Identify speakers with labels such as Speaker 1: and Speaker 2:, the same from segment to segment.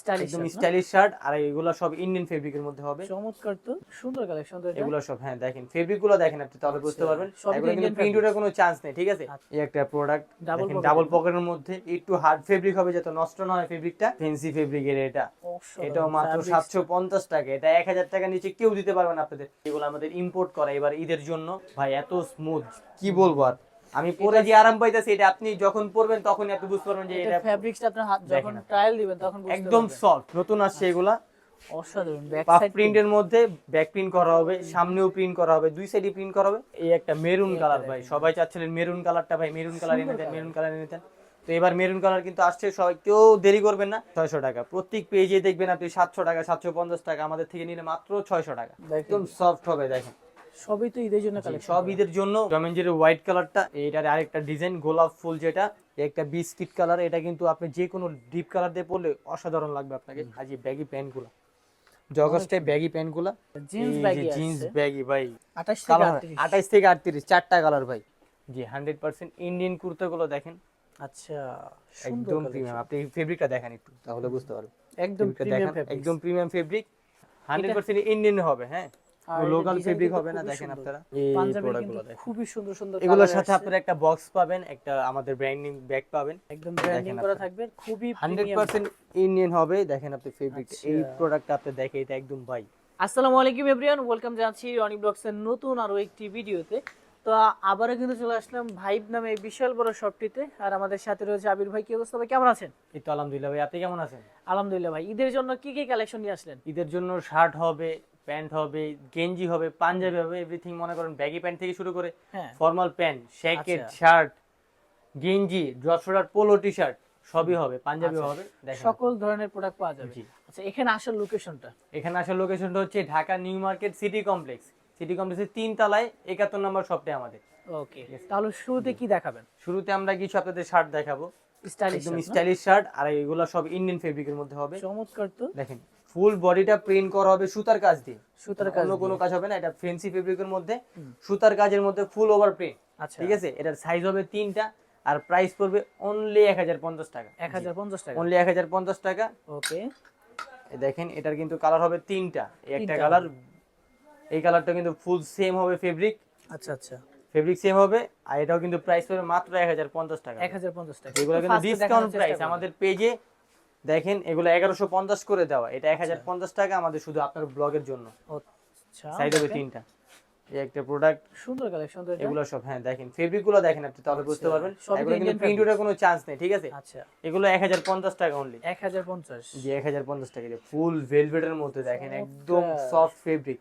Speaker 1: Stylish
Speaker 2: একদম stylish shirt আর এগুলো সব ইন্ডিয়ান ফেব্রিকের মধ্যে হবে।
Speaker 1: চমৎকার তো সুন্দর কালেকশন তো
Speaker 2: এগুলো সব হ্যাঁ দেখেন দেখেন আপনি তাহলে বুঝতে
Speaker 1: আচ্ছা,
Speaker 2: পারবেন এগুলো কিন্তু
Speaker 1: Indian
Speaker 2: প্রিন্টের কোনো চান্স নেই ঠিক আছে?
Speaker 1: আচ্ছা।
Speaker 2: এই একটা প্রোডাক্ট ডাবল। পকেটের মধ্যে। একটু হার্ড ফেব্রিক হবে যাতে নষ্ট না হয় ফেব্রিকটা ফেন্সি ফেব্রিকের এটা। এটাও মাত্র
Speaker 1: fabrics।
Speaker 2: সাতশো পঞ্চাশ টাকা। এটা এক হাজার টাকা নিচে কেউ দিতে পারবে না আপনাদের। এগুলো আমাদের ইম্পোর্ট করা এবার ঈদের জন্য। ভাই এত স্মুথ কি বলব আর? আমি পরে যে আরাম পাইতেছি এটা আপনি যখন পরবেন তখনই আপনি বুঝতে পারবেন যে
Speaker 1: এটা ফ্যাব্রিক্সটা আপনার হাত যখন ট্রায়াল দিবেন তখন বুঝতে
Speaker 2: একদম সফট নতুন আসছে এগুলা।
Speaker 1: অসাধারণ ব্যাক সাইড
Speaker 2: প্রিন্টের মধ্যে ব্যাক প্রিন্ট করা হবে সামনেও প্রিন্ট করা হবে দুই সাইডে প্রিন্ট করা হবে। এই একটা মেরুন কালার ভাই সবাই চাচ্ছিলেন মেরুন কালারটা ভাই মেরুন কালার এনে দেন মেরুন কালার এনে দেন। তো এবার মেরুন কালার কিন্তু আসছে সবাই কেউ দেরি করবেন না। ছয়শো টাকা। প্রত্যেক পেজে দেখবেন আপনি সাতশো টাকা সাতশো পঞ্চাশ টাকা আমাদের থেকে নিলে মাত্র ছয়শো টাকা। একদম সফট হবে দেখেন।
Speaker 1: সবই তো ঈদের জন্য কালেকশন
Speaker 2: সব ঈদের জন্য। টমেঞ্জের হোয়াইট কালারটা এইটার আরেকটা ডিজাইন গোলাপ ফুল যেটা একটা বিস্কিট কালার এটা কিন্তু আপনি যে কোনো ডিপ কালার দিয়ে পরলে অসাধারণ লাগবে আপনাকে। আজ এই ব্যাগি প্যান্টগুলা জগার্সটাই ব্যাগি প্যান্টগুলা
Speaker 1: জিন্স ব্যাগি
Speaker 2: জিন্স ব্যাগি ভাই।
Speaker 1: 28 থেকে 38
Speaker 2: আঠাইশ থেকে আটত্রিশ চারটা কালার ভাই। জি হান্ড্রেড পার্সেন্ট ইন্ডিয়ান কুর্তা গুলো দেখেন।
Speaker 1: আচ্ছা
Speaker 2: একদম। প্রিমিয়াম আপনি ফেব্রিকটা দেখেন একটু তাহলে বুঝতে পারবেন।
Speaker 1: একদম প্রিমিয়াম
Speaker 2: একদম premium fabric hundred percent Indian হবে হ্যাঁ। লোকাল ফেব্রিক হবে না দেখেন আপনারা? এই প্রোডাক্ট
Speaker 1: খুবই সুন্দর সুন্দর
Speaker 2: এগুলোর সাথে আপনারা একটা বক্স পাবেন একটা আমাদের ব্র্যান্ডিং ব্যাগ পাবেন।
Speaker 1: একদম ব্র্যান্ডিং করা থাকবে খুবই
Speaker 2: হান্ড্রেড
Speaker 1: প্রিমিয়াম
Speaker 2: পার্সেন্ট ইন্ডিয়ান হবে দেখেন আপনি ফেব্রিক
Speaker 1: আচ্ছা।
Speaker 2: এই প্রোডাক্টটা আপনি দেখে এটা একদম ভাই।
Speaker 1: আসসালামু আলাইকুম এভরিওয়ান ওয়েলকাম জানাচ্ছি রনি ব্লগস এর নতুন আরও একটি ভিডিওতে। তো আবারও কিন্তু চলে আসলাম ভাইব নামে এই বিশাল বড় শপটিতে আর আমাদের সাথে রয়েছে আবির ভাই কি অবস্থা ভাই? কেমন আছেন?
Speaker 2: এই তো আলহামদুলিল্লাহ ভাই আপনি কেমন আছেন?
Speaker 1: আলহামদুলিল্লাহ ভাই ঈদের জন্য কি কি কালেকশন নিয়ে আসলেন?
Speaker 2: ঈদের জন্য শার্ট হবে প্যান্ট হবে গেঞ্জি হবে পাঞ্জাবি হবে এভরিথিং মনে করেন ব্যাগি প্যান্ট থেকে শুরু করে ফর্মাল প্যান্ট
Speaker 1: আচ্ছা।
Speaker 2: শার্ট গেঞ্জি drop shirt polo T shirt সবই হবে পাঞ্জাবি
Speaker 1: আচ্ছা।
Speaker 2: হবে
Speaker 1: সকল ধরনের প্রোডাক্ট পাওয়া যাবে। আচ্ছা এখানে আসার লোকেশনটা
Speaker 2: এখানে আসার লোকেশনটা হচ্ছে Dhaka New Market City complex. City কমপ্লেক্সের তিন তলায় একাত্তর নম্বর শপটা আমাদের।
Speaker 1: ওকে। তাহলে শুরুতে কি দেখাবেন?
Speaker 2: শুরুতে আমরা কিছু আপনাদের শার্ট দেখাবো।
Speaker 1: স্টাইলিশ
Speaker 2: শার্ট আর এগুলো সব ইন্ডিয়ান ফেব্রিকের মধ্যে হবে।
Speaker 1: চমৎকার তো।
Speaker 2: দেখেন ফুল বডিটা প্রিন্ট করা হবে সুতার কাজ দিয়ে।
Speaker 1: সুতার কাজ
Speaker 2: অন্য কোনো কাজ হবে না এটা ফেন্সি ফেব্রিকের মধ্যে। সুতার কাজের মধ্যে ফুল ওভার প্রিন্ট
Speaker 1: আচ্ছা।
Speaker 2: ঠিক আছে? এটার সাইজ হবে তিনটা আর প্রাইস পড়বে অনলি এক হাজার পঞ্চাশ টাকা।
Speaker 1: এক হাজার পঞ্চাশ টাকা।
Speaker 2: অনলি এক হাজার পঞ্চাশ টাকা।
Speaker 1: ওকে
Speaker 2: দেখেন এটার কিন্তু কালার হবে তিনটা। একটা কালার এই কালারটা কিন্তু ফুল সেম হবে ফেব্রিক
Speaker 1: আচ্ছা আচ্ছা।
Speaker 2: ফেব্রিক সেম হবে আর এটাও কিন্তু প্রাইস পড়বে মাত্র এক হাজার পঞ্চাশ টাকা।
Speaker 1: এক হাজার পঞ্চাশ টাকা।
Speaker 2: এগুলো কিন্তু ডিসকাউন্ট প্রাইস আমাদের পেজে দেখেন এগুলো এগারোশো পঞ্চাশ করে দেওয়া। এটা এক হাজার পঞ্চাশ টাকা আমাদের শুধু আপনার ব্লগের জন্য।
Speaker 1: আচ্ছা
Speaker 2: সাইড হবে তিনটা। এই একটা প্রোডাক্ট
Speaker 1: সুন্দর কালেকশন
Speaker 2: এগুলো সব হ্যাঁ দেখেন ফেব্রিকগুলো দেখেন আপনি তাহলে বুঝতে
Speaker 1: আচ্ছা,
Speaker 2: পারবেন।
Speaker 1: সবই
Speaker 2: এগুলো কিন্তু প্রিন্টের কোনো চান্স নেই ঠিক আছে?
Speaker 1: আচ্ছা।
Speaker 2: এগুলো এক হাজার পঞ্চাশ টাকা অনলি
Speaker 1: এক হাজার পঞ্চাশ।
Speaker 2: জি এক হাজার পঞ্চাশ টাকা ফুল ভেলভেটের মধ্যে দেখেন একদম সফট ফেব্রিক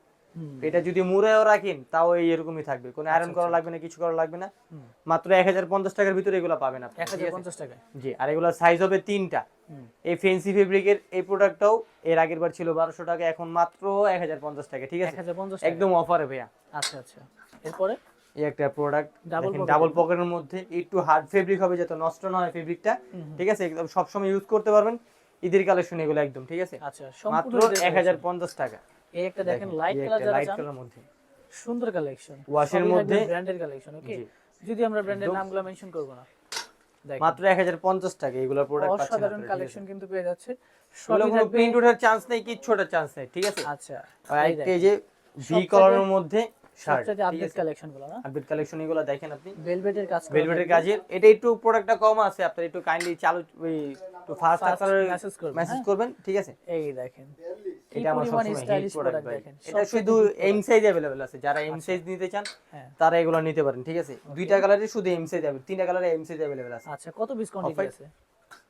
Speaker 2: এটা যদি মুড়েও রাখেন তাও এই এরকমই থাকবে। কোনো আয়রন
Speaker 1: আচ্ছা,
Speaker 2: করা
Speaker 1: আচ্ছা।
Speaker 2: লাগবে না কিছু করা লাগবে না। মাত্র এক হাজার পঞ্চাশ টাকার ভিতরে এগুলো পাবেন আপনি।
Speaker 1: এক হাজার পঞ্চাশ টাকা
Speaker 2: জি আর এগুলো সাইজ হবে তিনটা। এই ফেন্সি ফেব্রিকের এই প্রোডাক্টটাও এর আগের বার ছিল বারোশো টাকা এখন মাত্র এক হাজার পঞ্চাশ টাকা ঠিক আছে? একদম অফারে ভাইয়া।
Speaker 1: আচ্ছা আচ্ছা। এরপরে?
Speaker 2: এই একটা প্রোডাক্ট ডাবল পকেটের মধ্যে। একটু হার্ড ফেব্রিক হবে যাতে নষ্ট না হয় ফেব্রিকটা। ঠিক আছে? একদম সবসময় ইউজ করতে পারবেন। ঈদের কালেকশন এগুলো একদম ঠিক আছে?
Speaker 1: আচ্ছা
Speaker 2: মাত্র এক হাজার পঞ্চাশ টাকা।
Speaker 1: এই একটা দেখেন লাইট কালার যারা চান
Speaker 2: মধ্যে।
Speaker 1: সুন্দর কালেকশন
Speaker 2: এর মধ্যে
Speaker 1: ব্র্যান্ডের কালেকশন ওকে যদি আমরা ব্র্যান্ডের নামগুলো মেনশন করব না। দেখেন।
Speaker 2: মাত্র এক হাজার পঞ্চাশ টাকা এগুলোর প্রোডাক্ট পাচ্ছেন
Speaker 1: অসাধারণ? কালেকশন কিন্তু পেয়ে যাচ্ছে। সবই
Speaker 2: কোনো প্রিন্ট ওঠার চান্স নেই চান্স নেই ঠিক আছে?
Speaker 1: আচ্ছা
Speaker 2: আর
Speaker 1: এই
Speaker 2: যে ভি মধ্যে
Speaker 1: সবচেয়ে আপডেট না?
Speaker 2: আপডেট কালেকশন এগুলো দেখেন আপনি।
Speaker 1: ভেলভেটের কাজ
Speaker 2: ভেলভেটের। কাজের। এটা একটু প্রোডাক্টটা কম আছে আপনারা একটু কাইন্ডলি চালু একটু ফাস্ট আপনারা
Speaker 1: করবেন,
Speaker 2: মেসেজ
Speaker 1: হ্যাঁ?
Speaker 2: করবেন ঠিক আছে?
Speaker 1: এই দেখেন।
Speaker 2: এটা আমার
Speaker 1: পরিমাণ
Speaker 2: সবসময় হিট
Speaker 1: স্টাইলিশ
Speaker 2: প্রোডাক্ট
Speaker 1: প্রোডাক্ট
Speaker 2: ভাই
Speaker 1: দেখেন
Speaker 2: এটা
Speaker 1: সবচেয়ে
Speaker 2: শুধু
Speaker 1: hit
Speaker 2: M
Speaker 1: product।
Speaker 2: Size available আছে যারা এম সাইজ নিতে চান
Speaker 1: হ্যাঁ
Speaker 2: তারা এগুলো নিতে পারেন ঠিক আছে দুইটা কালারে শুধু এম সাইজ अवेलेबल তিনটা কালারে এম সাইজ अवेलेबल আছে
Speaker 1: আচ্ছা কত পিস কোয়ান্টিটি
Speaker 2: Offer-
Speaker 1: আছে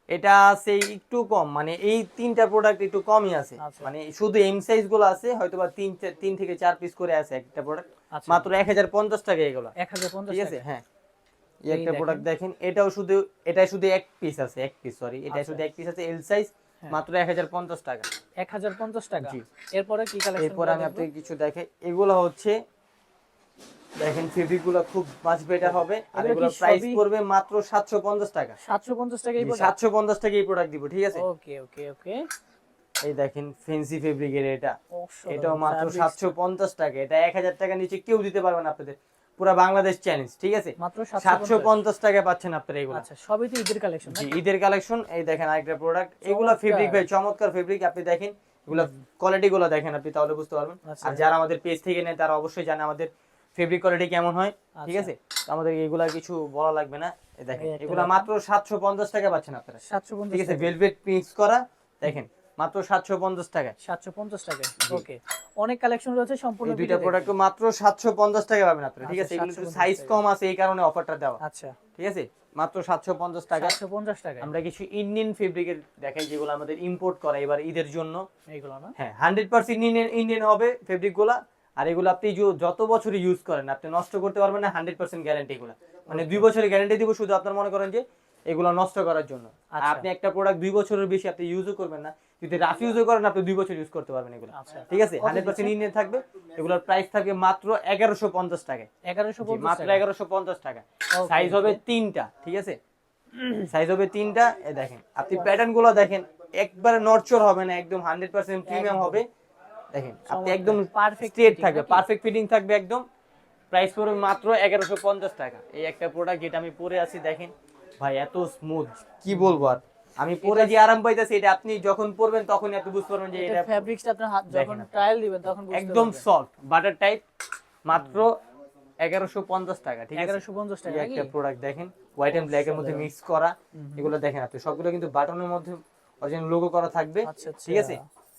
Speaker 2: এটা আছে একটু কম মানে এই তিনটা প্রোডাক্ট একটু কমই আছে
Speaker 1: আচ্ছা।
Speaker 2: মানে শুধু এম সাইজ গুলো আছে হয়তো বা তিন চা- তিন থেকে চার পিস করে আছে একটা প্রোডাক্ট
Speaker 1: আচ্ছা
Speaker 2: মাত্র এক হাজার পঞ্চাশ টাকা এগুলো
Speaker 1: এক হাজার পঞ্চাশ
Speaker 2: ঠিক আছে হ্যাঁ এই
Speaker 1: এই
Speaker 2: একটা
Speaker 1: দেখেন।
Speaker 2: প্রোডাক্ট দেখেন এটাও শুধু এটা শুধু এক পিস আছে এক পিস সরি এটা
Speaker 1: আচ্ছা।
Speaker 2: শুধু এক পিস আছে এল সাইজ
Speaker 1: হ্যাঁ।
Speaker 2: মাত্র এক হাজার পঞ্চাশ টাকা।
Speaker 1: এক হাজার পঞ্চাশ টাকা?
Speaker 2: জি।
Speaker 1: এরপরে কি কালেকশন
Speaker 2: এরপর আমি আপনাকে কিছু দেখাই। এগুলো হচ্ছে দেখেন খুব মাছ বেটার হবে। আর
Speaker 1: এগুলো
Speaker 2: প্রাইস পড়বে মাত্র সাতশো পঞ্চাশ টাকা।
Speaker 1: সাতশো পঞ্চাশ টাকাই
Speaker 2: সাতশো পঞ্চাশ টাকা এই প্রোডাক্ট দিব ঠিক আছে?
Speaker 1: ওকে ওকে ওকে।
Speaker 2: এই দেখেন ফেন্সি ফেব্রিকের এটা। এটাও মাত্র সাতশো পঞ্চাশ টাকা। এটা এক হাজার টাকা নিচে কেউ দিতে পারবে না আপনাদের। পুরো বাংলাদেশ চ্যালেঞ্জ ঠিক আছে?
Speaker 1: মাত্র
Speaker 2: সাতশো
Speaker 1: 750
Speaker 2: পঞ্চাশ টাকা পাচ্ছেন আপনারা এগুলো।
Speaker 1: আচ্ছা সবই তো ঈদের কালেকশন
Speaker 2: জি ঈদের কালেকশন এই দেখেন আরেকটা প্রোডাক্ট এগুলো ফেব্রিক ভাই চমৎকার ফেব্রিক আপনি দেখেন এগুলো কোয়ালিটি গুলো দেখেন আপনি তাহলে বুঝতে পারবেন।
Speaker 1: আচ্ছা।
Speaker 2: আর যারা আমাদের পেজ থেকে নেয় তারা অবশ্যই জানে আমাদের ফেব্রিক কোয়ালিটি কেমন হয় ঠিক
Speaker 1: আচ্ছা।
Speaker 2: আছে? আমাদের এগুলা কিছু বলা লাগবে না। এই দেখেন এগুলা মাত্র সাতশো পঞ্চাশ টাকা পাচ্ছেন আপনারা।
Speaker 1: সাতশো পঞ্চাশ
Speaker 2: ঠিক আছে ভেলভেট মিক্স করা দেখেন। মাত্র সাতশো পঞ্চাশ টাকা
Speaker 1: সাতশো পঞ্চাশ টাকা ওকে অনেক কালেকশন রয়েছে সম্পূর্ণ
Speaker 2: দুইটা প্রোডাক্ট মাত্র সাতশো পঞ্চাশ টাকা পাবেন আপনারা ঠিক আছে?
Speaker 1: আচ্ছা,
Speaker 2: এগুলো সাইজ কম আছে এই কারণে অফারটা দেওয়া।
Speaker 1: আচ্ছা।
Speaker 2: ঠিক আছে? মাত্র সাতশো পঞ্চাশ টাকা
Speaker 1: সাতশো পঞ্চাশ টাকা
Speaker 2: আমরা কিছু ইন্ডিয়ান ফেব্রিকের দেখাই যেগুলো আমাদের ইম্পোর্ট করা এবার ঈদের জন্য।
Speaker 1: এইগুলো না?
Speaker 2: হ্যাঁ হান্ড্রেড পার্সেন্ট ইন্ডিয়ান ইন্ডিয়ান হবে ফেব্রিকগুলা আর এগুলো আপনি যত বছর ইউজ করেন আপনি নষ্ট করতে পারবেন না হান্ড্রেড পার্সেন্ট গ্যারান্টি এগুলো। মানে দুই বছরের গ্যারান্টি দিব শুধু আপনার মনে করেন যে এগুলো নষ্ট করার জন্য। আর
Speaker 1: আচ্ছা।
Speaker 2: আপনি একটা প্রোডাক্ট দুই বছরের বেশি আপনি ইউজও করবেন না। যদি রাফ ইউজও করেন আপনি দুই বছর ইউজ করতে পারবেন এগুলো।
Speaker 1: আচ্ছা।
Speaker 2: ঠিক আছে? হান্ড্রেড পার্সেন্ট ইন্ডিয়ান থাকবে। এগুলোর প্রাইস থাকবে মাত্র এগারোশো পঞ্চাশ টাকায়।
Speaker 1: এগারোশো
Speaker 2: মাত্র এগারোশো পঞ্চাশ টাকা সাইজ হবে তিনটা। ঠিক আছে? সাইজ হবে তিনটা। এ দেখেন আপনি প্যাটার্নগুলো দেখেন একবারে নরচর হবে না একদম হান্ড্রেড পার্সেন্ট প্রিমিয়াম হবে। দেখেন আপনি একদম
Speaker 1: পারফেক্ট
Speaker 2: স্ট্রেট থাকবে পারফেক্ট ফিটিং থাকবে একদম। প্রাইস পড়বে মাত্র এগারোশো পঞ্চাশ টাকা। এই একটা প্রোডাক্ট যেটা আমি পরে আছি দেখেন। ভাই এত স্মুথ কি বলব আর? আমি পরে যে আরাম পাইতেছি এটা আপনি যখন পরবেন তখনই আপনি বুঝতে পারবেন যে
Speaker 1: এটা ফ্যাব্রিক্সটা আপনার হাত যখন ট্রায়াল দিবেন তখন বুঝতে
Speaker 2: একদম সফট বাটার টাইপ মাত্র এগারোশো পঞ্চাশ টাকা ঠিক আছে?
Speaker 1: এগারোশো পঞ্চাশ টাকা
Speaker 2: একটা প্রোডাক্ট দেখেন হোয়াইট এন্ড ব্ল্যাক এর মধ্যে মিক্স করা এগুলো দেখেন আপনি। সবগুলো কিন্তু বাটনের মধ্যে অরিজিনাল লোগো করা থাকবে
Speaker 1: আচ্ছা, আচ্ছা।
Speaker 2: ঠিক আছে?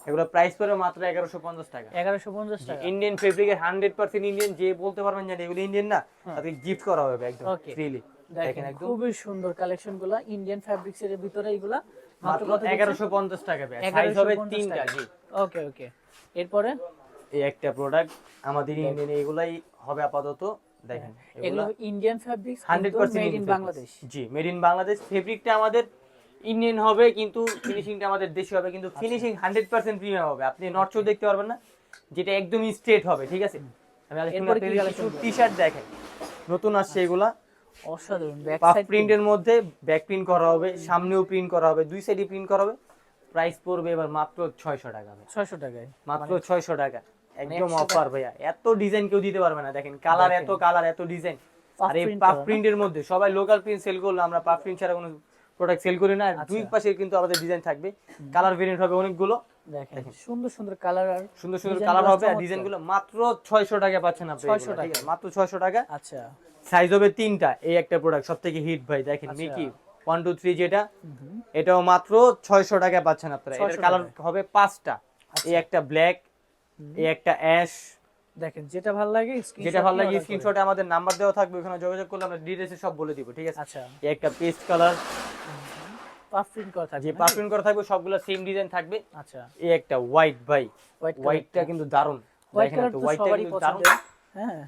Speaker 2: এগুলো প্রাইস পড়বে মাত্র এগারোশো পঞ্চাশ টাকা।
Speaker 1: এগারোশো পঞ্চাশ টাকা।
Speaker 2: ইন্ডিয়ান ফেব্রিকের হান্ড্রেড পার্সেন্ট ইন্ডিয়ান যে বলতে পারবেন যে এগুলো ইন্ডিয়ান না তাকে গিফট করা হবে একদম ফ্রিলি দেখেন একদম।
Speaker 1: খুবই সুন্দর কালেকশনগুলা ইন্ডিয়ান ফ্যাব্রিক্স এর ভিতরে এগুলা।
Speaker 2: মাত্র এগারোশো পঞ্চাশ টাকা সাইজ হবে
Speaker 1: পঞ্চাশ
Speaker 2: তিনটা জি।
Speaker 1: ওকে ওকে। এরপরে?
Speaker 2: এই একটা প্রোডাক্ট আমাদের ইন্ডিয়ান এগুলাই হবে আপাতত দেখেন
Speaker 1: এগুলো Indian fabrics
Speaker 2: hundred percent
Speaker 1: made in Bangladesh
Speaker 2: G made in Bangladesh ফেব্রিকটা আমাদের ইন্ডিয়ান হবে কিন্তু ফিনিশিংটা আমাদের দেশি হবে কিন্তু ফিনিশিং হান্ড্রেড পার্সেন্ট প্রিমিয়াম হবে। আপনি নটচো দেখতে পারবেন না যেটা একদমই স্ট্রেট হবে ঠিক আছে? আমি
Speaker 1: এরপরে
Speaker 2: টি শার্ট দেখেন। নতুন আসছে এগুলা।
Speaker 1: অসাধারণ ব্যাক সাইড
Speaker 2: প্রিন্টের মধ্যে ব্যাক প্রিন্ট করা হবে সামনেও প্রিন্ট করা হবে দুই সাইডে প্রিন্ট করা হবে। প্রাইস পড়বে এবার মাত্র ছয়শো টাকা ভাই।
Speaker 1: ছয়শো টাকায়।
Speaker 2: মাত্র ছয়শো টাকা। একদম
Speaker 1: মানে
Speaker 2: অফার ভাইয়া। এত ডিজাইন কেউ দিতে পারবে না দেখেন কালার এত কালার এত ডিজাইন আর এই পাফ প্রিন্টের মধ্যে সবাই লোকাল প্রিন্ট সেল করল আমরা পাফ প্রিন্ট ছাড়া কোনো প্রোডাক্ট সেল করি না। দুই
Speaker 1: আচ্ছা।
Speaker 2: পাশে কিন্তু আমাদের ডিজাইন থাকবে। কালার ভেরিয়েন্ট হবে অনেকগুলো।
Speaker 1: দেখেন সুন্দর সুন্দর কালার আর
Speaker 2: সুন্দর সুন্দর কালার হবে আর মাত্র ছয়শো টাকা পাচ্ছেন আপনি
Speaker 1: 600 টাকা।
Speaker 2: মাত্র ছয়শো টাকা।
Speaker 1: আচ্ছা।
Speaker 2: সাইজ হবে তিনটা এই একটা প্রোডাক্ট সব থেকে হিট ভাই। দেখেন
Speaker 1: আচ্ছা।
Speaker 2: মিকি ওয়ান টু থ্রি যেটা এটাও মাত্র ছয়শো টাকা পাচ্ছেন আপনারা। এটার কালার হবে পাঁচটা। এই একটা ব্ল্যাক এই একটা অ্যাশ
Speaker 1: দেখেন যেটা ভালো লাগে
Speaker 2: যেটা ভালো লাগে। স্ক্রিনশটে আমাদের নাম্বার দেওয়া থাকবে ওখানে যোগাযোগ করলে আমরা ডিটেলসে সব বলে দিব ঠিক আছে?
Speaker 1: আচ্ছা।
Speaker 2: এই একটা পেস্ট কালার
Speaker 1: পাফ প্রিন্ট করা থাকবে
Speaker 2: যে
Speaker 1: নাকি?
Speaker 2: করা থাকবে সবগুলো সেম ডিজাইন থাকবে।
Speaker 1: আচ্ছা।
Speaker 2: এই একটা হোয়াইট ভাই।
Speaker 1: হোয়াইট
Speaker 2: হোয়াইটটা কিন্তু
Speaker 1: দারুণ
Speaker 2: দেখেন তো হোয়াইটটা কিন্তু
Speaker 1: হ্যাঁ।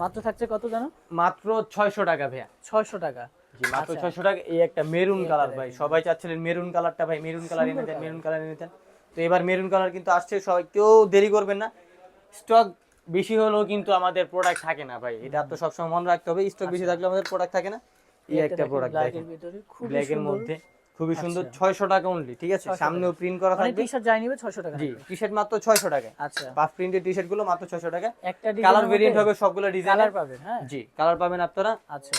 Speaker 1: মাত্র থাকছে কত জানো?
Speaker 2: মাত্র 600 টাকা ভাইয়া।
Speaker 1: ছয়শো টাকা।
Speaker 2: জি মাত্র
Speaker 1: আচ্ছা।
Speaker 2: 600 টাকা। এই একটা মেরুন কালার ভাই সবাই চাচ্ছিলেন মেরুন কালারটা ভাই মেরুন কালার এনে দেন মেরুন কালার এনে দেন তো এবার মেরুন কালার কিন্তু আসছে সবাই কেউ দেরি করবেন না। স্টক বেশি হলেও কিন্তু আমাদের প্রোডাক্ট থাকে না ভাই এটা তো সবসময় মনে রাখতে হবে। স্টক বেশি থাকলে আমাদের প্রোডাক্ট থাকে না। এই একটা প্রোডাক্ট দেখেন ব্ল্যাক এর মধ্যে। খুবই সুন্দর
Speaker 1: আচ্ছা।
Speaker 2: ছয়শো টাকা অনলি ঠিক আছে? সামনেও প্রিন্ট করা
Speaker 1: মানে
Speaker 2: থাকবে।
Speaker 1: টি শার্ট যাই নিবে ছয়শো টাকা
Speaker 2: জি টি শার্ট মাত্র ছয়শো টাকা
Speaker 1: আচ্ছা।
Speaker 2: পাফ প্রিন্টের টি শার্টগুলো মাত্র ছয়শো টাকা
Speaker 1: একটা
Speaker 2: কালার ভেরিয়েন্ট হবে? সবগুলো ডিজাইন
Speaker 1: কালার পাবেন হ্যাঁ।
Speaker 2: জি কালার পাবেন আপনারা।
Speaker 1: আচ্ছা।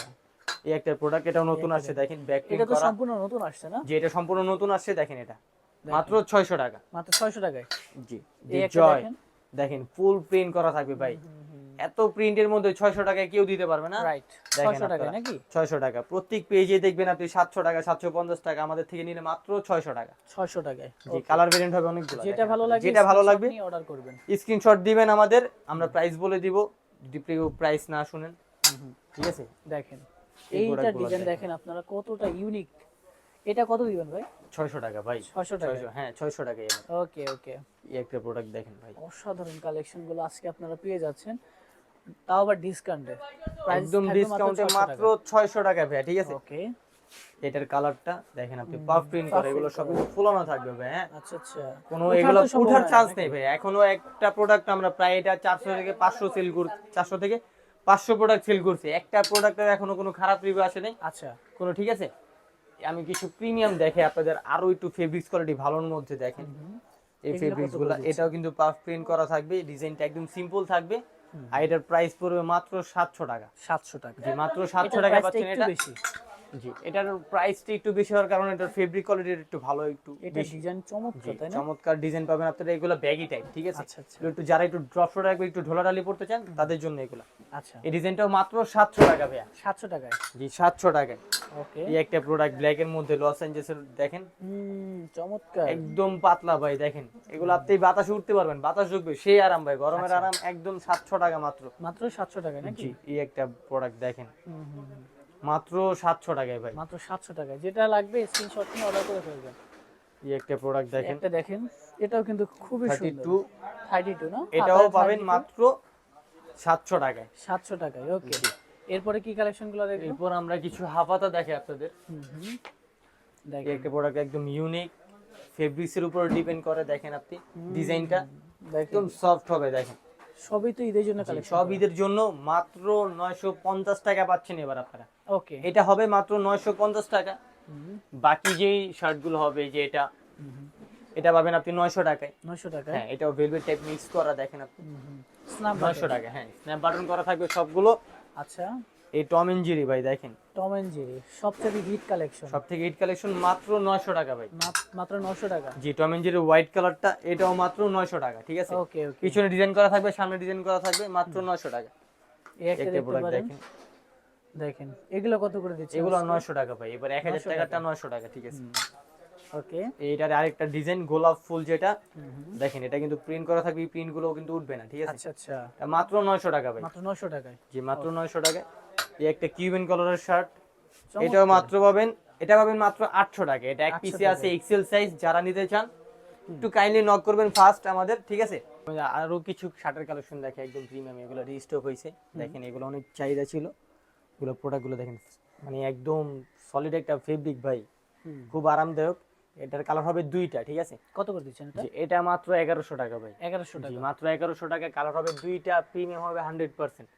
Speaker 2: এই একটা প্রোডাক্ট এটা নতুন আসছে দেখেন ব্যাক প্রিন্ট
Speaker 1: এটা
Speaker 2: তো
Speaker 1: সম্পূর্ণ নতুন আসছে না?
Speaker 2: যে এটা সম্পূর্ণ নতুন আসছে দেখেন এটা। মাত্র ছয়শো টাকা।
Speaker 1: মাত্র ছয়শো টাকায়।
Speaker 2: জি জয়।
Speaker 1: দেখেন।
Speaker 2: ফুল প্রিন্ট করা থাকবে ভাই। এত প্রিন্টের মধ্যে ছয়শো টাকায় কেউ দিতে পারবে না।
Speaker 1: রাইট
Speaker 2: দেখেন
Speaker 1: ছয়শো নাকি?
Speaker 2: ছয়শো টাকা। প্রত্যেক পেজে দেখবেন আপনি সাতশো টাকা সাতশো পঞ্চাশ টাকা আমাদের থেকে নিলে মাত্র ছয়শো টাকা।
Speaker 1: ছয়শো টাকায়।
Speaker 2: জি কালার ভেরিয়েন্ট হবে অনেকগুলো
Speaker 1: যেটা ভালো লাগে
Speaker 2: যেটা ভালো লাগবে
Speaker 1: অর্ডার করবেন।
Speaker 2: স্ক্রিনশট দিবেন আমাদের আমরা প্রাইস বলে দিব কেউ প্রাইস না শুনেন। ঠিক আছে?
Speaker 1: দেখেন এইটা ডিজাইন
Speaker 2: দেখেন।
Speaker 1: আপনারা কতটা ইউনিক এটা কত দিবেন ভাই?
Speaker 2: ছয়শো টাকা ভাই।
Speaker 1: ছয়শো টাকা।
Speaker 2: হ্যাঁ ছয়শো টাকা
Speaker 1: ওকে ওকে
Speaker 2: এই একটা প্রোডাক্ট দেখেন ভাই।
Speaker 1: অসাধারণ কালেকশনগুলো আজকে আপনারা পেয়ে যাচ্ছেন। তাও আবার ডিসকাউন্টে
Speaker 2: একদম ডিসকাউন্টে মাত্র ছয়শো টাকা। ভাই ঠিক আছে?
Speaker 1: ওকে
Speaker 2: এটার কালারটা দেখেন আপনি পাফ প্রিন্ট করে এগুলো সব ফুলানো থাকবে ভাই হ্যাঁ?
Speaker 1: আচ্ছা আচ্ছা।
Speaker 2: কোনো এগুলো
Speaker 1: নাই
Speaker 2: চান্স নেই ভাই এখনও একটা প্রোডাক্ট আমরা প্রায় এটা চারশো থেকে পাঁচশো সেল কর চারশো থেকে পাঁচশো প্রোডাক্ট সেল করছি। একটা প্রোডাক্টের এখনও কোনো খারাপ রিভিউ আসে নাই।
Speaker 1: আচ্ছা।
Speaker 2: কোনো ঠিক আছে? আমি কিছু প্রিমিয়াম দেখে আপনাদের আরও একটু ফেব্রিক্স কোয়ালিটি ভালোর মধ্যে দেখেন। এই
Speaker 1: এগুলো ফেব্রিক্সগুলো
Speaker 2: এটাও কিন্তু পাফ প্রিন্ট করা থাকবে। ডিজাইনটা একদম সিম্পল থাকবে। আর এটার প্রাইস পড়বে মাত্র সাতশো টাকা।
Speaker 1: সাতশো টাকা।
Speaker 2: জি মাত্র সাতশো টাকা পাচ্ছেন এটা
Speaker 1: বেশি।
Speaker 2: জি এটার প্রাইসটা একটু বেশি হওয়ার কারণে এটার ফেব্রিক কোয়ালিটি একটু ভালো একটু
Speaker 1: এটা ডিজাইন চমৎকার তাই না?
Speaker 2: চমৎকার ডিজাইন পাবেন আপনারা এগুলো ব্যাগি টাইপ ঠিক আছে?
Speaker 1: আচ্ছা, আচ্ছা।
Speaker 2: একটু যারা একটু ড্রপ শো রাখবে একটু ঢোলাঢালি পড়তে চান তাদের জন্য এগুলো।
Speaker 1: আচ্ছা।
Speaker 2: এই ডিজাইনটাও মাত্র সাতশো টাকা ভাইয়া।
Speaker 1: সাতশো টাকায়?
Speaker 2: জি সাতশো টাকায়।
Speaker 1: ওকে।
Speaker 2: এই একটা প্রোডাক্ট ব্ল্যাক এর মধ্যে লস এঞ্জেলসের দেখেন?
Speaker 1: হুম চমৎকার।
Speaker 2: একদম পাতলা ভাই দেখেন। এগুলো আপনি বাতাসে উঠতে পারবেন বাতাস ঢুকবে সেই আরাম ভাই গরমের
Speaker 1: আচ্ছা।
Speaker 2: আরাম একদম সাতশো টাকা মাত্র।
Speaker 1: মাত্র সাতশো টাকায় নাকি?
Speaker 2: জি এই একটা প্রোডাক্ট দেখেন।
Speaker 1: হুম, হুম।
Speaker 2: মাত্র সাতশো টাকায় ভাই।
Speaker 1: মাত্র সাতশো টাকায়। যেটা লাগবে স্ক্রিনশট নিয়ে অর্ডার করে ফেলবেন।
Speaker 2: এই একটা প্রোডাক্ট দেখেন।
Speaker 1: একটা দেখেন। এটাও কিন্তু খুবই সুন্দর।
Speaker 2: টু
Speaker 1: থার্টি টু না?
Speaker 2: এটাও পাবেন মাত্র সাতশো টাকায়।
Speaker 1: সাতশো টাকায় ওকে এরপরে কি কালেকশনগুলো দেখবেন?
Speaker 2: এরপর আমরা কিছু হাফাতা দেখে আপনাদের।
Speaker 1: হুম দেখেন।
Speaker 2: একটা প্রোডাক্ট একদম ইউনিক ফেব্রিক্সের উপর ডিপেন্ড করে দেখেন আপনি ডিজাইনটা একদম সফট হবে দেখেন।
Speaker 1: সবই তো ঈদের জন্য কালেকশন
Speaker 2: সব ঈদের জন্য মাত্র নয়শো পঞ্চাশ টাকা পাচ্ছেন এবার আপনারা।
Speaker 1: ওকে।
Speaker 2: এটা হবে মাত্র নয়শো পঞ্চাশ টাকা। বাকি যেই শার্টগুলো হবে যে এটা এটা পাবেন আপনি নয়শো টাকায়।
Speaker 1: নয়শো টাকায়?
Speaker 2: হ্যাঁ এটাও ভেলভেট টাইপ মিক্স করা দেখেন আপনি।
Speaker 1: স্ন্যাপ
Speaker 2: নয়শো টাকা হ্যাঁ স্ন্যাপ বাটন করা থাকবে সবগুলো।
Speaker 1: আচ্ছা।
Speaker 2: এই টম এন্ড জেরি ভাই দেখেন।
Speaker 1: টম এন্ড জেরি সবচেয়ে হিট কালেকশন
Speaker 2: সব থেকে হিট কালেকশন মাত্র নয়শো টাকা ভাই।
Speaker 1: মাত্র নয়শো টাকা?
Speaker 2: জি টম এন্ড জেরি হোয়াইট কালারটা এটাও মাত্র নয়শো টাকা ঠিক আছে?
Speaker 1: ওকে ওকে
Speaker 2: পিছনে ডিজাইন করা থাকবে সামনে ডিজাইন করা থাকবে মাত্র নয়শো টাকা।
Speaker 1: এই একটা
Speaker 2: দেখেন।
Speaker 1: দেখেন এগুলো কত করে দিচ্ছে
Speaker 2: এগুলো নয়শো টাকা ভাই এবার এক হাজার
Speaker 1: 900
Speaker 2: টাকা। ঠিক আছে।
Speaker 1: ওকে।
Speaker 2: এইটার আরেকটা ডিজাইন গোলাপ ফুল যেটা দেখেন এটা কিন্তু প্রিন্ট করা থাকবে প্রিন্টগুলো কিন্তু উঠবে না ঠিক আছে?
Speaker 1: আচ্ছা আচ্ছা।
Speaker 2: মাত্র নয়শো টাকা ভাই।
Speaker 1: মাত্র নয়শো টাকায়।
Speaker 2: জি মাত্র নয়শো টাকা এই একটা কিউবেন কালারের শার্ট এটাও মাত্র পাবেন এটা পাবেন মাত্র আটশো টাকা। এটা এক
Speaker 1: 800
Speaker 2: পিসে আছে এক্সেল সাইজ যারা নিতে চান একটু কাইন্ডলি নক করবেন ফার্স্ট আমাদের ঠিক আছে? আরও কিছু শার্টের কালেকশন দেখে একদম প্রিমিয়াম এগুলো রিস্টক হয়েছে। দেখেন এগুলো অনেক চাহিদা ছিল। এগুলো প্রোডাক্টগুলো দেখেন মানে একদম সলিড একটা ফেব্রিক ভাই। খুব আরামদায়ক। এটার কালার হবে দুইটা ঠিক আছে?
Speaker 1: কত করে দিচ্ছেন এটা?
Speaker 2: মাত্র এগারোশো টাকা ভাই।
Speaker 1: এগারোশো টাকা।
Speaker 2: মাত্র এগারোশো টাকা কালার হবে দুইটা প্রিমিয়াম হবে হান্ড্রেড পার্সেন্ট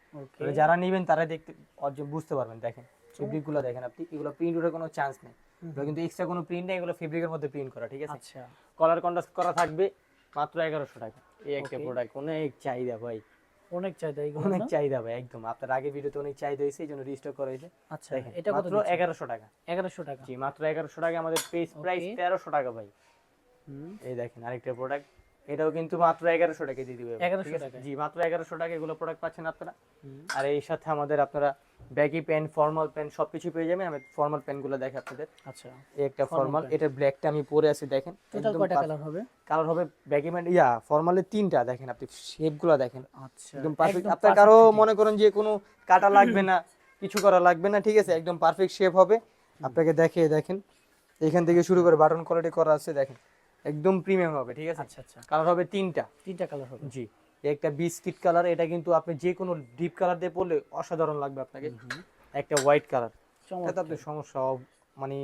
Speaker 2: যারা নেবেন তারা দেখতে অর্জন বুঝতে পারবেন দেখেন। ফেব্রিকগুলো দেখেন আপনি এগুলো প্রিন্ট ওঠার কোনো চান্স নেই। এগুলো কিন্তু এক্সট্রা কোনো প্রিন্ট নেই এগুলো ফেব্রিকের মধ্যে প্রিন্ট করা ঠিক আছে?
Speaker 1: আচ্ছা।
Speaker 2: কলার কন্ট্রাস্ট করা থাকবে মাত্র এগারোশো টাকা। এই একটা. প্রোডাক্ট অনেক চাহিদা ভাই।
Speaker 1: অনেক চাহিদা
Speaker 2: অনেক চাহিদা ভাই একদম। আপনার আগে ভিডিওতে অনেক চাহিদা হয়েছে এই জন্য রিস্টক করা হয়েছে।
Speaker 1: আচ্ছা এটা
Speaker 2: মাত্র এগারোশো টাকা।
Speaker 1: এগারোশো টাকা।
Speaker 2: জি মাত্র এগারোশো টাকা। আমাদের পেজ প্রাইস তেরোশো টাকা ভাই।
Speaker 1: হুম।
Speaker 2: এই দেখেন আরেকটা প্রোডাক্ট এটাও কিন্তু মাত্র এগারোশো টাকা দিয়ে দিবে। এবার,
Speaker 1: 1100
Speaker 2: ঠিক আছে?
Speaker 1: টাকায়।
Speaker 2: জি মাত্র এগারোশো টাকা এগুলো প্রোডাক্ট পাচ্ছেন আপনারা। আর এই সাথে আমাদের আপনারা ব্যাগি প্যান্ট ফর্মাল প্যান্ট সবকিছু পেয়ে যাবেন। আমি ফর্মাল প্যান্টগুলো দেখে আপনাদের।
Speaker 1: আচ্ছা
Speaker 2: একটা ফর্মাল এটার ব্ল্যাকটা আমি পরে আছি দেখেন।
Speaker 1: টোটাল কয়টা কালার হবে?
Speaker 2: কালার হবে ব্যাগি প্যান্ট ইয়া ফর্মালের তিনটা দেখেন আপনি শেপগুলো দেখেন।
Speaker 1: আচ্ছা
Speaker 2: একদম পারফেক্ট আপনার
Speaker 1: কারও
Speaker 2: মনে করেন যে কোনো কাটা লাগবে না কিছু করা লাগবে না ঠিক আছে? একদম পারফেক্ট শেপ হবে। আপনাকে দেখে দেখেন। এখান থেকে শুরু করে বাটন কোয়ালিটি করা আছে দেখেন। একদম প্রিমিয়াম হবে ঠিক আছে?
Speaker 1: আচ্ছা আচ্ছা।
Speaker 2: কালার হবে তিনটা।
Speaker 1: তিনটা কালার হবে।
Speaker 2: জি একটা বিস্কিট কালার এটা কিন্তু আপনি যে কোনো ডিপ কালার দিয়ে পরলে অসাধারণ লাগবে আপনাকে। একটা হোয়াইট কালার এটা তো আপনার সমস্যা মানে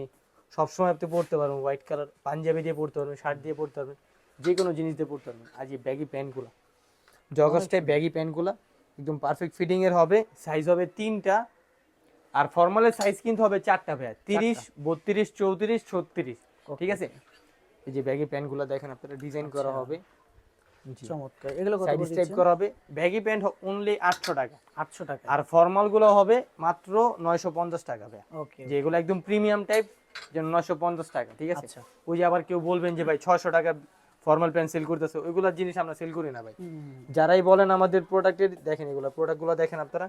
Speaker 2: সবসময় আপনি পরতে পারবেন হোয়াইট কালার পাঞ্জাবি দিয়ে পরতে পারবেন শার্ট দিয়ে পরতে পারবেন যে কোনো জিনিস দিয়ে পরতে পারবেন। আর এই ব্যাগি প্যান্টগুলো জগার্স টাইপ ব্যাগি প্যান্টগুলো একদম পারফেক্ট ফিটিং এর হবে সাইজ হবে তিনটা আর ফর্মালের সাইজ কিন্তু হবে চারটা ভাইয়া তিরিশ বত্রিশ চৌত্রিশ ছত্রিশ ঠিক আছে? এই যে ব্যাগি প্যান্টগুলো দেখেন আপনারা ডিজাইন করা
Speaker 1: আচ্ছা।
Speaker 2: হবে।
Speaker 1: চমৎকার। এগুলো কত
Speaker 2: সাইড
Speaker 1: করে
Speaker 2: হবে। ব্যাগি প্যান্ট অনলি আটশো টাকা।
Speaker 1: আটশো টাকা।
Speaker 2: আর ফর্মালগুলো হবে মাত্র নয়শো পঞ্চাশ টাকা ভাইয়া।
Speaker 1: ওকে।
Speaker 2: যে এগুলো একদম প্রিমিয়াম টাইপ যে নয়শো পঞ্চাশ টাকা ঠিক আছে?
Speaker 1: আচ্ছা।
Speaker 2: ওই যে আবার কেউ বলবেন যে ভাই ছয়শো টাকা ফর্মাল প্যান্ট সেল করতেছে। ওইগুলোর জিনিস আমরা সেল করি না ভাই। যারাই বলেন আমাদের প্রোডাক্টের দেখেন এগুলো প্রোডাক্টগুলো দেখেন আপনারা।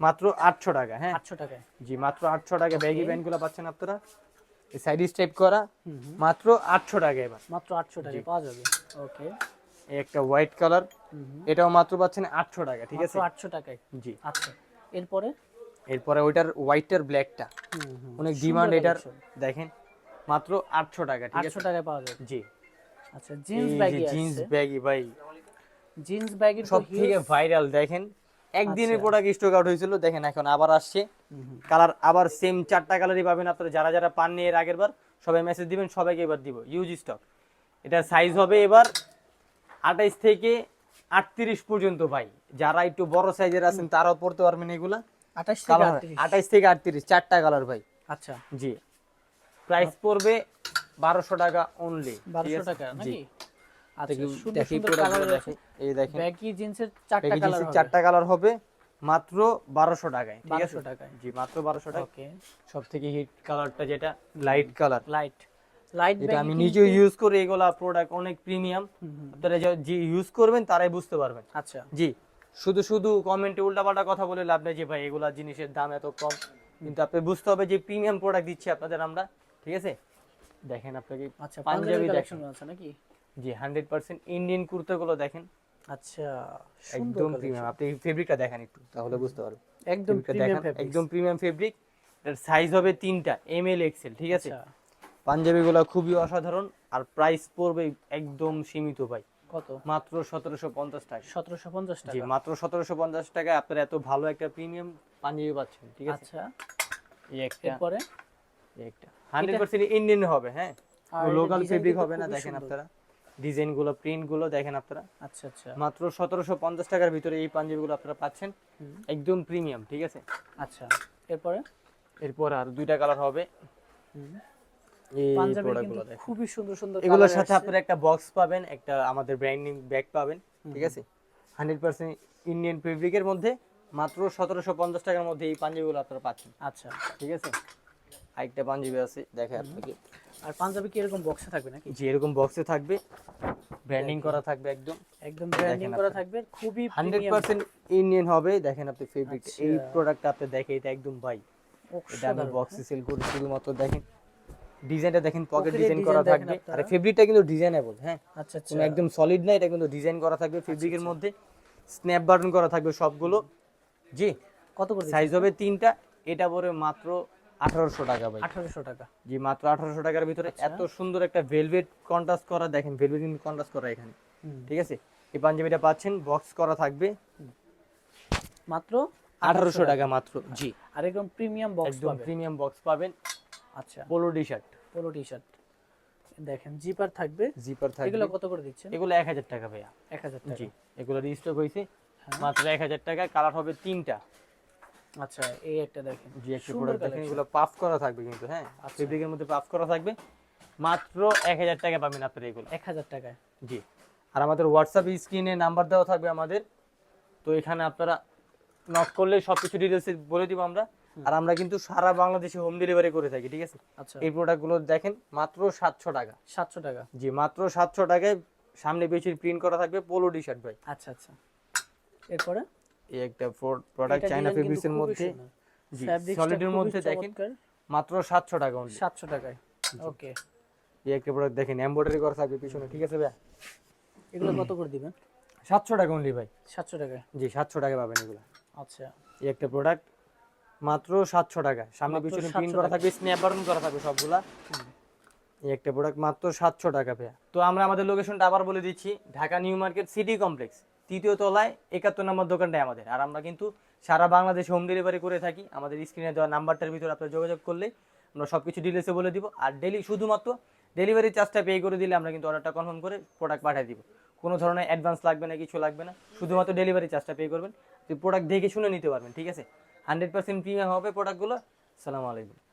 Speaker 2: মাত্র আটশো টাকা হ্যাঁ?
Speaker 1: আটশো টাকায়।
Speaker 2: জি মাত্র আটশো টাকা ব্যাগি প্যান্টগুলো পাচ্ছেন আপনারা। সাইড স্টাইপ করা। মাত্র আটশো টাকা এবার।
Speaker 1: মাত্র আটশো টাকায় পাওয়া যাবে। ওকে
Speaker 2: একটা হোয়াইট কালার এটাও মাত্র পাচ্ছেন আটশো টাকা ঠিক আছে?
Speaker 1: মাত্র আটশো টাকায়।
Speaker 2: জি।
Speaker 1: আচ্ছা। এরপরে?
Speaker 2: এরপরে ওইটার হোয়াইটটার ব্ল্যাকটা অনেক ডিমান্ড এটার। দেখেন মাত্র আটশো টাকা ঠিক আছে?
Speaker 1: টাকায় পাওয়া যাবে।
Speaker 2: জি।
Speaker 1: আচ্ছা জিন্স ব্যাগি
Speaker 2: জিন্স ব্যাগি ভাই।
Speaker 1: জিন্স ব্যাগের
Speaker 2: সব থেকে ভাইরাল দেখেন? একদিনের। প্রোডাক্ট স্টক আউট হয়েছিল দেখেন এখন আবার আসছে। কালার আবার সেম চারটা কালারই পাবেন আপনারা যারা যারা পাননি এর আগের বার সবাই মেসেজ দিবেন সবাইকে এবার দিব। ইউজ স্টক এটার সাইজ হবে এবার আঠাইশ থেকে আটত্রিশ পর্যন্ত ভাই। যারা একটু বড় সাইজের আছেন তারাও পড়তে পারবেন এগুলা। আঠাইশ থেকে আটত্রিশ। চারটা কালার ভাই।
Speaker 1: আচ্ছা।
Speaker 2: জি। প্রাইস পড়বে বারোশো টাকা অনলি
Speaker 1: বারোশো টাকা নাকি?
Speaker 2: দেখি
Speaker 1: সুন্দর
Speaker 2: দেখি
Speaker 1: সুন্দর
Speaker 2: প্রোডাক্ট
Speaker 1: কালার
Speaker 2: দেখি এই দেখেন।
Speaker 1: ব্যাগি জিন্সের চারটা কালার
Speaker 2: চারটা কালার হবে মাত্র বারোশো টাকায় ঠিক আছে?
Speaker 1: টাকায়।
Speaker 2: জি মাত্র বারোশো টাকা সব থেকে হিট কালারটা যেটা লাইট কালার
Speaker 1: লাইট লাইট
Speaker 2: এটা আমি নিজেও ইউজ করি এগুলা প্রোডাক্ট অনেক প্রিমিয়াম আপনারা যে ইউজ করবেন তারাই বুঝতে পারবেন।
Speaker 1: আচ্ছা।
Speaker 2: জি শুধু শুধু কমেন্টে উল্টাপাল্টা কথা বলে লাভ নেই যে ভাই এগুলা জিনিসের দাম এত কম। কিন্তু আপনি বুঝতে হবে যে প্রিমিয়াম প্রোডাক্ট দিচ্ছি আপনাদের আমরা ঠিক আছে? দেখেন আপনাকে
Speaker 1: আচ্ছা
Speaker 2: পাঞ্জাবি
Speaker 1: পাঞ্জাবি
Speaker 2: দেখেন।
Speaker 1: আছে নাকি?
Speaker 2: জি হান্ড্রেড পার্সেন্ট ইন্ডিয়ান কুর্তাগুলো দেখেন।
Speaker 1: আচ্ছা
Speaker 2: একদম প্রিমিয়াম আপনি ফেব্রিকটা দেখেন একটু। তাহলে বুঝতে পারবেন
Speaker 1: একদম
Speaker 2: দেখেন একদম প্রিমিয়াম ফেব্রিক এর সাইজ হবে তিনটা এম এল এক্সেল ঠিক আছে?
Speaker 1: আচ্ছা।
Speaker 2: পাঞ্জাবিগুলো খুবই অসাধারণ আর প্রাইস পড়বে একদম সীমিত ভাই।
Speaker 1: কত?
Speaker 2: মাত্র সতেরোশো পঞ্চাশ টাকা।
Speaker 1: সতেরোশো পঞ্চাশ
Speaker 2: জি মাত্র সতেরোশো পঞ্চাশ টাকায় আপনারা এত ভালো একটা প্রিমিয়াম পাঞ্জাবি পাচ্ছেন ঠিক আছে?
Speaker 1: আচ্ছা।
Speaker 2: এই একটা।
Speaker 1: এরপরে?
Speaker 2: এই একটা। হান্ড্রেড পার্সেন্ট ইন্ডিয়ান হবে হ্যাঁ? লোকাল ফেব্রিক হবে না দেখেন আপনারা। ডিজাইনগুলো প্রিন্টগুলো দেখেন আপনারা।
Speaker 1: আচ্ছা আচ্ছা।
Speaker 2: মাত্র সতেরোশো পঞ্চাশ টাকার ভিতরে এই পাঞ্জাবিগুলো আপনারা পাচ্ছেন। একদম প্রিমিয়াম ঠিক আছে?
Speaker 1: আচ্ছা এরপরে?
Speaker 2: এরপর আর দুইটা কালার হবে। দেখেন।
Speaker 1: খুবই সুন্দর সুন্দর
Speaker 2: এগুলোর সাথে আপনারা একটা বক্স পাবেন একটা আমাদের ব্র্যান্ডিং ব্যাগ পাবেন ঠিক আছে? হান্ড্রেড পার্সেন্ট ইন্ডিয়ান ফেব্রিকের মধ্যে মাত্র সতেরোশো পঞ্চাশ টাকার মধ্যে এই পাঞ্জাবিগুলো আপনারা পাচ্ছেন।
Speaker 1: আচ্ছা।
Speaker 2: ঠিক আছে? আরেকটা পাঞ্জাবি আছে দেখে আপনাকে।
Speaker 1: আর পাঞ্জাবি কি এরকম বক্সে থাকবে নাকি?
Speaker 2: যে এরকম বক্সে থাকবে। ব্র্যান্ডিং করা থাকবে একদম।
Speaker 1: একদম ব্র্যান্ডিং করা থাকবে খুবই
Speaker 2: হান্ড্রেড
Speaker 1: প্রিমিয়াম
Speaker 2: পার্সেন্ট ইন্ডিয়ান হবে। দেখেন আপনি ফেব্রিক
Speaker 1: আচ্ছা।
Speaker 2: এই প্রোডাক্টটা আপনি দেখে এটা একদম ভাই। এটা আমি বক্সে সেল করি শুধুমাত্র দেখেন। ডিজাইনটা দেখেন পকেট ডিজাইন করা থাকবে। আর ফেব্রিকটা কিন্তু ডিজাইনেবল হ্যাঁ।
Speaker 1: আচ্ছা আচ্ছা।
Speaker 2: একদম সলিড না এটা কিন্তু ডিজাইন করা থাকবে ফেব্রিকের মধ্যে। স্ন্যাপ বাটন করা থাকবে সবগুলো। জি।
Speaker 1: কত করে
Speaker 2: সাইজ হবে তিনটা। এটা পরে মাত্র আঠারোশো টাকা ভাই।
Speaker 1: আঠারোশো টাকা।
Speaker 2: জি মাত্র আঠারোশো টাকার ভিতরে
Speaker 1: আচ্ছা।
Speaker 2: এত সুন্দর একটা ভেলভেট কন্ট্রাস্ট করা দেখেন ভেলভেট কন্ট্রাস্ট করা এখানে। ঠিক আছে? এই পাঞ্জাবিটা পাচ্ছেন বক্স করা থাকবে।
Speaker 1: মাত্র
Speaker 2: আঠারোশো টাকা মাত্র জি।
Speaker 1: আর একদম প্রিমিয়াম বক্স
Speaker 2: একদম প্রিমিয়াম বক্স পাবেন।
Speaker 1: আচ্ছা।
Speaker 2: Polo T shirt
Speaker 1: polo T shirt দেখেন জিপার থাকবে।
Speaker 2: জিপার থাকবে।
Speaker 1: এগুলো কত করে দিচ্ছেন?
Speaker 2: এগুলো এক হাজার টাকা ভাইয়া।
Speaker 1: এক হাজার টাকা।
Speaker 2: জি এগুলো রিস্টক হয়েছে
Speaker 1: হ্যাঁ।
Speaker 2: মাত্র এক হাজার টাকা। কালার হবে তিনটা।
Speaker 1: আচ্ছা এই একটা দেখেন।
Speaker 2: জি একটা প্রোডাক্ট দেখেন এগুলো পাফ করা থাকবে কিন্তু হ্যাঁ?
Speaker 1: আচ্ছা।
Speaker 2: ফেব্রিকের মধ্যে পাফ করা থাকবে। মাত্র এক হাজার টাকা পাবেন আপনারা এগুলো।
Speaker 1: এক হাজার টাকায়।
Speaker 2: জি। আর আমাদের হোয়াটসঅ্যাপ স্ক্রিনে নাম্বার দেওয়া থাকবে আমাদের। তো এখানে আপনারা নক করলে সব কিছু ডিটেলস বলে দিব আমরা। আর আমরা কিন্তু সারা বাংলাদেশে হোম ডেলিভারি করে থাকি ঠিক আছে?
Speaker 1: আচ্ছা।
Speaker 2: এই প্রোডাক্টগুলো দেখেন মাত্র সাতশো টাকা।
Speaker 1: সাতশো টাকা।
Speaker 2: জি মাত্র সাতশো টাকায় সামনে পেছনে প্রিন্ট করা থাকবে পোলো টি শার্ট ভাই।
Speaker 1: আচ্ছা আচ্ছা। এরপরে?
Speaker 2: এই একটা প্রোডাক্ট চাইনা
Speaker 1: design
Speaker 2: ফেব্রিক্স এর মধ্যে মধ্যে দেখেন মাত্র সাতশো টাকা only।
Speaker 1: সাতশো টাকায়। ওকে
Speaker 2: এই একটা প্রোডাক্ট দেখেন এমব্রয়ডারি করা থাকবে পিছনে ঠিক আছে ভাই
Speaker 1: এগুলো কত করে দিবেন?
Speaker 2: সাতশো টাকা অনলি ভাই।
Speaker 1: সাতশো টাকায়?
Speaker 2: জি সাতশো টাকা পাবেন এগুলো।
Speaker 1: আচ্ছা।
Speaker 2: এই একটা প্রোডাক্ট মাত্র সাতশো টাকা সামনে পিছনে
Speaker 1: 700
Speaker 2: করা থাকবে স্ন্যাপ বাটন করা থাকবে সবগুলা। এই একটা প্রোডাক্ট মাত্র সাতশো টাকা পেয়া তো আমরা আমাদের লোকেশনটা আবার বলে দিচ্ছি Dhaka New Market City complex. তৃতীয় তলায় একাত্তর নম্বর দোকানটাই আমাদের। আর আমরা কিন্তু সারা বাংলাদেশে হোম ডেলিভারি করে থাকি। আমাদের স্ক্রিনে দেওয়া নাম্বারটার ভিতরে আপনারা যোগাযোগ করলে আমরা সব কিছু ডিটেলসে বলে দিব। আর ডেলি শুধুমাত্র ডেলিভারি চার্জটা পে করে দিলে আমরা কিন্তু অর্ডারটা কনফার্ম করে প্রোডাক্ট পাঠিয়ে দিব। কোনো ধরনের অ্যাডভান্স লাগবে না, কিছু লাগবে না। শুধুমাত্র ডেলিভারি চার্জটা পে করবেন। প্রোডাক্ট দেখে শুনে নিতে পারবেন, ঠিক আছে? হান্ড্রেড পার্সেন্ট প্রিমিয়াম হবে প্রোডাক্টগুলো সালাম আলাইকুম।